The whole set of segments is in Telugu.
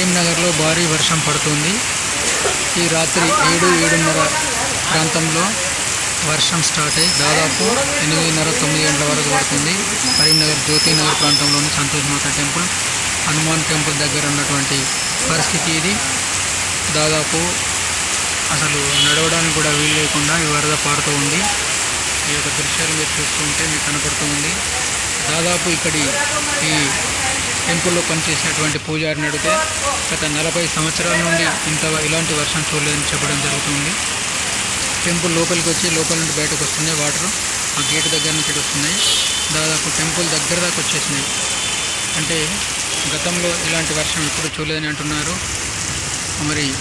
కరీంనగర్లో భారీ వర్షం పడుతుంది. ఈ రాత్రి ఏడు ఏడున్నర ప్రాంతంలో వర్షం స్టార్ట్ అయ్యి దాదాపు ఎనిమిదిన్నర తొమ్మిది గంటల వరకు పడుతుంది. కరీంనగర్ జ్యోతినగర్ ప్రాంతంలోని సంతోష్ మాత టెంపుల్ హనుమాన్ టెంపుల్ దగ్గర ఉన్నటువంటి పరిస్థితి ఇది. దాదాపు అసలు నడవడానికి కూడా వీలు లేకుండా ఈ వరద పారుతూ ఉంది. ఈ యొక్క దృశ్యాలు మీరు చూస్తుంటే మీకు కనపడుతూ ఉంది. దాదాపు ఇక్కడి ఈ టెంపుల్లో పనిచేసినటువంటి పూజారిని అడిగితే గత నలభై సంవత్సరాల నుండి ఇంత ఇలాంటి వర్షం చూడలేదని చెప్పడం జరుగుతుంది. టెంపుల్ లోపలికి వచ్చి లోపల నుండి బయటకు వస్తున్నాయి వాటర్. ఆ గేట్ దగ్గర నుంచి వస్తున్నాయి. దాదాపు టెంపుల్ దగ్గర దాకా వచ్చేసినాయి. అంటే గతంలో ఇలాంటి వర్షం ఎప్పుడు చూడలేదని అంటున్నారు. మరి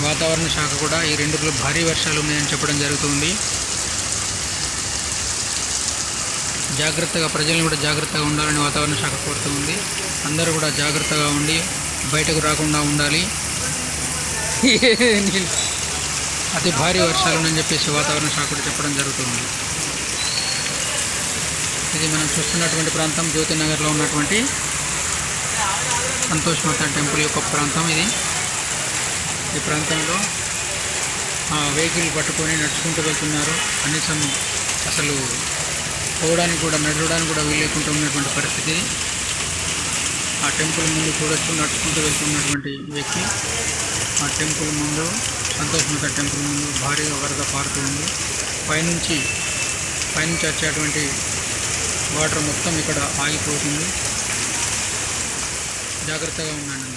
వాతావరణ శాఖ కూడా ఈ రెండు భారీ వర్షాలు ఉన్నాయని చెప్పడం జరుగుతుంది. జాగ్రత్తగా ప్రజలను కూడా జాగ్రత్తగా ఉండాలని వాతావరణ శాఖ కోరుతుంది అందరూ కూడా జాగ్రత్తగా ఉండి బయటకు రాకుండా ఉండాలి. అతి భారీ వర్షాలు ఉన్నాయని చెప్పేసి వాతావరణ శాఖ కూడా చెప్పడం జరుగుతుంది. ఇది మనం చూస్తున్నటువంటి ప్రాంతం జ్యోతినగర్లో ఉన్నటువంటి సంతోష్ మాత టెంపుల్ యొక్క ప్రాంతం ఇది. ఈ ప్రాంతంలో వెహికల్ పట్టుకొని నడుచుకుంటూ వెళ్తున్నారు. కనీసం అసలు పోవడానికి కూడా నడవడానికి కూడా వీలేకుండా ఉన్నటువంటి పరిస్థితి. ఆ టెంపుల్ ముందు చూడొచ్చు నడుచుకుంటూ వెళ్తున్నటువంటి వ్యక్తి. ఆ టెంపుల్ ముందు సంతోష్ టెంపుల్ ముందు భారీగా వరద పారుతూ ఉంది. పైనుంచి పైనుంచి వచ్చేటువంటి వాటర్ మొత్తం ఇక్కడ ఆగిపోతుంది. జాగ్రత్తగా ఉండండి